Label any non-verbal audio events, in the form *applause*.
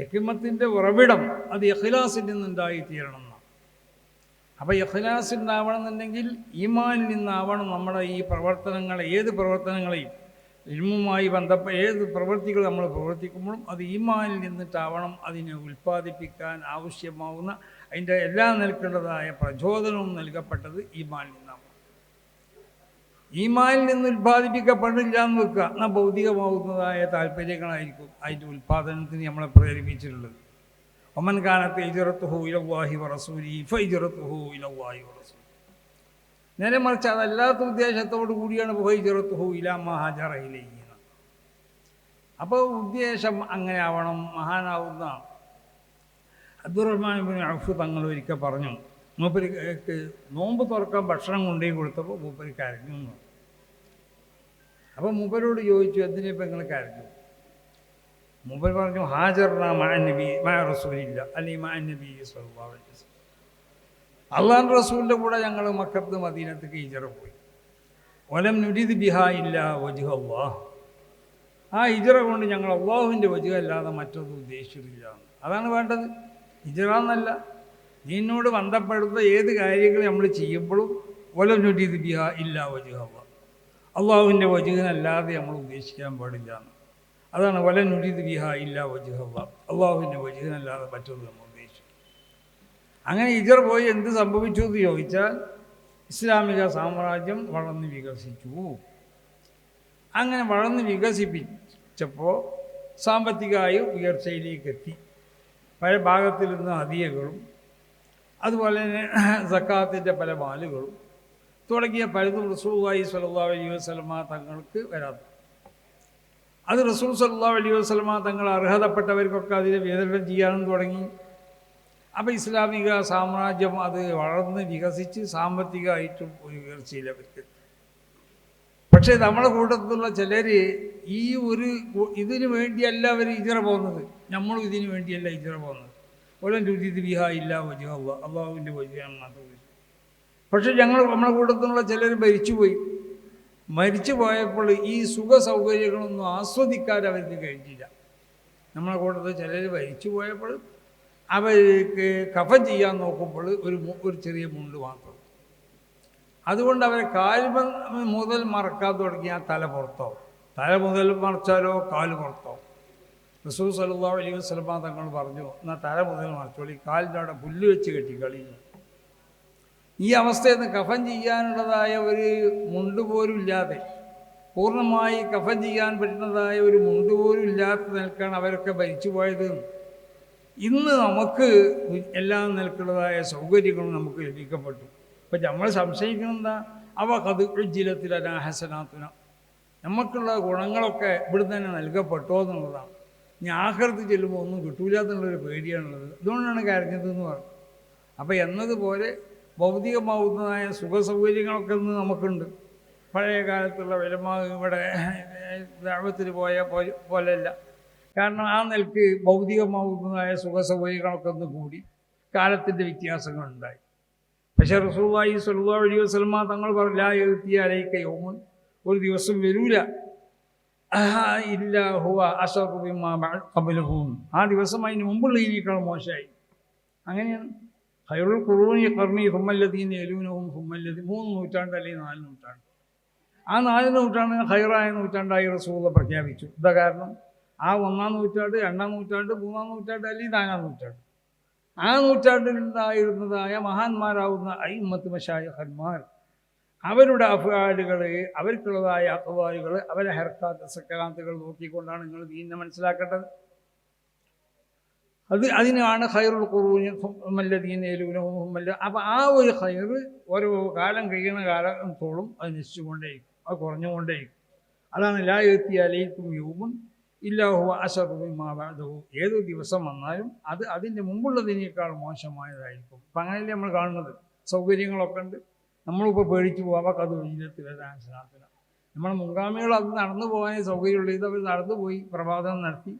ഹിക്മത്തിന്റെ ഉറവിടം അത് ഇഖ്ലാസിൽ നിന്നുണ്ടായി തീരണം എന്നാണ് അപ്പോൾ ഇഖ്ലാസ് ഉണ്ടാവണം എന്നുണ്ടെങ്കിൽ ഈമാനിൽ നിന്നാവണം നമ്മുടെ ഈ പ്രവർത്തനങ്ങളെ ഏത് പ്രവർത്തനങ്ങളെയും. ഇൽമുമായി ബന്ധപ്പെട്ട ഏത് പ്രവൃത്തികൾ നമ്മൾ പ്രവർത്തിക്കുമ്പോഴും അത് ഈമാനിൽ നിന്നിട്ടാവണം അതിനെ ഉൽപ്പാദിപ്പിക്കാൻ ആവശ്യമാവുന്ന അതിന്റെ എല്ലാ നിൽക്കേണ്ടതായ പ്രചോദനവും നൽകപ്പെട്ടത് ഈമാനിൽ നിന്നാണ്. ഈമാനിൽ നിന്ന് ഉൽപ്പാദിപ്പിക്കപ്പെടില്ല എന്ന് വെക്കുക എന്നാൽ ഭൗതികമാവുന്നതായ താല്പര്യങ്ങളായിരിക്കും അതിന്റെ ഉൽപ്പാദനത്തിന് നമ്മളെ പ്രേരിപ്പിച്ചിട്ടുള്ളത്. ഒമൻ കാലത്ത് ഇജറത്തുഹു ഇലവാഹി വറസൂലി ഫൈജറത്തുഹു ഇലവാഹി വറസൂലി. നേരെ മറിച്ച് അതല്ലാത്ത ഉദ്ദേശത്തോടു കൂടിയാണ് ഫൈജറത്തുഹു ഇലാ മഹാജറയിലേക്ക് അപ്പോൾ ഉദ്ദേശം അങ്ങനെ ആവണം മഹാനാവുന്ന അബ്ദുറഹ്മാൻ അഫ് തങ്ങൾ ഒരിക്കൽ പറഞ്ഞു മൂപ്പരിക്ക് നോമ്പ് തുറക്കാൻ ഭക്ഷണം കൊണ്ടുപോയി കൊടുത്തപ്പോൾ മൂപ്പര് കരഞ്ഞു എന്ന്. അപ്പോൾ മൂപ്പരോട് ചോദിച്ചു എന്തിനിപ്പോൾ നിങ്ങൾ കരഞ്ഞു? മൂപ്പർ പറഞ്ഞു ഹാജർന മാ നബി മാ റസൂലില്ല അല്ലെങ്കിൽ മാ നബി അള്ളാൻ റസൂലിന്റെ കൂടെ ഞങ്ങൾ മക്കത്ത് മദീനത്തേക്ക് ഹിജറ പോയി. ഒലം നുരിത് ബിഹാ ഇല്ല വജുഹ അള്ളാഹ്. ആ ഇജറ കൊണ്ട് ഞങ്ങൾ അള്ളാഹുവിന്റെ വജുഹ അല്ലാതെ മറ്റൊന്നും ഉദ്ദേശിച്ചിട്ടില്ല അതാണ് വേണ്ടത്. ഇജറ എന്നല്ല. നീനോട് ബന്ധപ്പെടുത്ത ഏത് കാര്യങ്ങൾ നമ്മൾ ചെയ്യുമ്പോഴും ഒലം നുരിദ് ബിഹ ഇല്ല വജുഹ അള്ളാഹ് അള്ളാഹുവിന്റെ വജുഹനല്ലാതെ നമ്മൾ ഉദ്ദേശിക്കാൻ പാടില്ല. അതാണ് വല നുരിദ് ബിഹ ഇല്ല വജുഹവ അള്ളാഹ് അള്ളാഹുവിന്റെ വജുഹനല്ലാതെ പറ്റുന്നത് നമ്മൾ ഉദ്ദേശിച്ചു. അങ്ങനെ ഇജർ പോയി എന്ത് സംഭവിച്ചു എന്ന് ചോദിച്ചാൽ ഇസ്ലാമിക സാമ്രാജ്യം വളർന്ന് വികസിച്ചു. അങ്ങനെ വളർന്ന് വികസിപ്പിച്ചപ്പോൾ സാമ്പത്തികമായി ഉയർച്ചയിലേക്ക് എത്തി. പല ഭാഗത്തിൽ നിന്ന് ഹദിയകളും അതുപോലെ തന്നെ *clears throat* സക്കാത്തിന്റെ പല വാലുകളും തുടങ്ങിയ പലതും റസൂള്ളി സല്ലാ അലൈഹി വസ്ലമ തങ്ങൾക്ക് വരാത്ത അത് റസൂൽ സല്ലാ അലൈഹി വസ്ലമ തങ്ങൾ അർഹതപ്പെട്ടവർക്കൊക്കെ അതിനെ വിതരണം ചെയ്യാനും തുടങ്ങി. അപ്പോൾ ഇസ്ലാമിക സാമ്രാജ്യം അത് വളർന്ന് വികസിച്ച് സാമ്പത്തികമായിട്ടും ഒരു ഉയർച്ചയിൽ അവർക്ക്. പക്ഷേ നമ്മുടെ കൂട്ടത്തിലുള്ള ചിലർ ഈ ഒരു ഇതിനു വേണ്ടിയല്ല അവർ ഇജറ പോകുന്നത്. നമ്മളും ഇതിനു വേണ്ടിയല്ല ഇജറ പോകുന്നത്. ഒലം രുചിത് ബിഹ ഇല്ല വജുഹ അള്ളാഹ് അള്ളാഹുവിന്റെ വജുഹാണ് മാത്രം പക്ഷേ ഞങ്ങൾ നമ്മുടെ കൂട്ടത്തിലുള്ള ചിലർ മരിച്ചുപോയി. മരിച്ചു പോയപ്പോൾ ഈ സുഖ സൗകര്യങ്ങളൊന്നും ആസ്വദിക്കാൻ അവർക്ക് കഴിഞ്ഞില്ല. നമ്മളെ കൂട്ടത്തിൽ ചിലർ മരിച്ചു പോയപ്പോൾ അവർക്ക് കഫൻ ചെയ്യാൻ നോക്കുമ്പോൾ ഒരു ഒരു ചെറിയ മുണ്ട് മാത്രം. അതുകൊണ്ട് അവരെ കാൽമ മുതൽ മറക്കാൻ തുടങ്ങിയാൽ തല പുറത്താവും തല മുതൽ മറച്ചാലോ കാൽ പുറത്താവും റസൂൽ സല്ലല്ലാഹു അലൈഹി വസ്ലമ തങ്ങൾ പറഞ്ഞു എന്നാൽ തല മുതൽ മറച്ചോളി കാലിന്റെ അവിടെ പുല്ല് വെച്ച് കെട്ടി കളിയുന്നു ഈ അവസ്ഥയിൽ നിന്ന് കഫൻ ചെയ്യാനുള്ളതായ ഒരു മുണ്ട് പോലും ഇല്ലാതെ പൂർണമായി കഫൻ ചെയ്യാൻ പറ്റുന്നതായ ഒരു മുണ്ട് പോലും ഇല്ലാത്ത നിൽക്കാണ് അവരൊക്കെ ഭരിച്ചു പോയത്. ഇന്ന് നമുക്ക് എല്ലാം നിൽക്കുന്നതായ സൗകര്യങ്ങളും നമുക്ക് ലഭിക്കപ്പെട്ടു. അപ്പം നമ്മൾ സംശയിക്കുന്നതാ അവ കത് ഉജ്ജിലത്തില ഹസനാത്തുന. നമുക്കുള്ള ഗുണങ്ങളൊക്കെ ഇവിടുന്ന് തന്നെ നൽകപ്പെട്ടോ എന്നുള്ളതാണ്. ആഹൃതി ചെല്ലുമ്പോൾ ഒന്നും കിട്ടൂല പേടിയാണുള്ളത്. അതുകൊണ്ടാണ് കരഞ്ഞത് എന്ന് പറഞ്ഞു. അപ്പോൾ എന്നതുപോലെ ഭൗതികമാവുന്നതായ സുഖ സൗകര്യങ്ങളൊക്കെ ഇന്ന് നമുക്കുണ്ട്. പഴയ കാലത്തുള്ള വിലമാ ഇവിടെ ദ്രാവത്തിൽ പോയ പോലെ പോലെയല്ല കാരണം ആ നിലയ്ക്ക് ഭൗതികമാവുന്നതായ സുഖ സൗകര്യങ്ങളൊക്കെ ഒന്ന് കൂടി. കാലത്തിന്റെ വ്യത്യാസങ്ങളുണ്ടായി. പക്ഷേ റസൂബായി സുലഭ അലൈഹി വസ്ലമ തങ്ങൾ പറഞ്ഞ എഴുത്തിയ അലൈക്ക യോമൻ. ഒരു ദിവസം വരൂല. ആ ദിവസം അതിന് മുമ്പുള്ള ഇതിനേക്കാൾ മോശമായി. അങ്ങനെയാണ്. ഹൈറുൽ ഖുറൂനി കർണി ഹുമ്മല്ലതീന്ന് എലൂനവും ഹുമ്മല്ലതി മൂന്ന് നൂറ്റാണ്ട് അല്ലെങ്കിൽ നാല് നൂറ്റാണ്ട്. ആ നാല് നൂറ്റാണ്ട് ഹൈറായ നൂറ്റാണ്ടായി റസൂല പ്രഖ്യാപിച്ചു. ഇതാ കാരണം? ആ ഒന്നാം നൂറ്റാണ്ട് രണ്ടാം നൂറ്റാണ്ട് മൂന്നാം നൂറ്റാണ്ട് അല്ലെങ്കിൽ നാലാം നൂറ്റാണ്ട്. ആ നൂറ്റാണ്ടിൽ ഉണ്ടായിരുന്നതായ മഹാന്മാരാവുന്ന അയിമത്ത് മഷായഹന്മാർ അവരുടെ അഫാലുകൾ അവർക്കുള്ളതായ അഫ്വാലുകൾ അവരെ ഹെർക്കാത്ത് സക്കാത്തുകൾ നോക്കിക്കൊണ്ടാണ് നിങ്ങൾ ദീനെ മനസ്സിലാക്കേണ്ടത്. അത് അതിനാണ് ഖൈറുൽ മല്ല അപ്പോൾ ആ ഒരു ഹൈർ ഓരോ കാലം കഴിയുന്ന കാലത്തോളം അത് നശിച്ചുകൊണ്ടേയിരിക്കും അത് കുറഞ്ഞുകൊണ്ടേയിരിക്കും. അതാണ് ലാ എത്തി അലയിക്കും യൂമുൻ ഇല്ലാഹു അഷറുമാബാദഹു ഏത് ദിവസം വന്നാലും അത് അതിന്റെ മുമ്പുള്ളതിനേക്കാൾ മോശമായതായിരിക്കും. അപ്പം അങ്ങനെയല്ലേ നമ്മൾ കാണുന്നത്? സൗകര്യങ്ങളൊക്കെ ഉണ്ട്. നമ്മളിപ്പോൾ പേടിച്ചു പോകാം അത് ജീവിതത്തിൽ വരാൻ സാധ്യത നമ്മുടെ മുൻഗാമികൾ അത് നടന്നു പോകാനേ സൗകര്യമുള്ളൂ ഇതവർ നടന്നു പോയി പ്രഭാതം നടത്തി.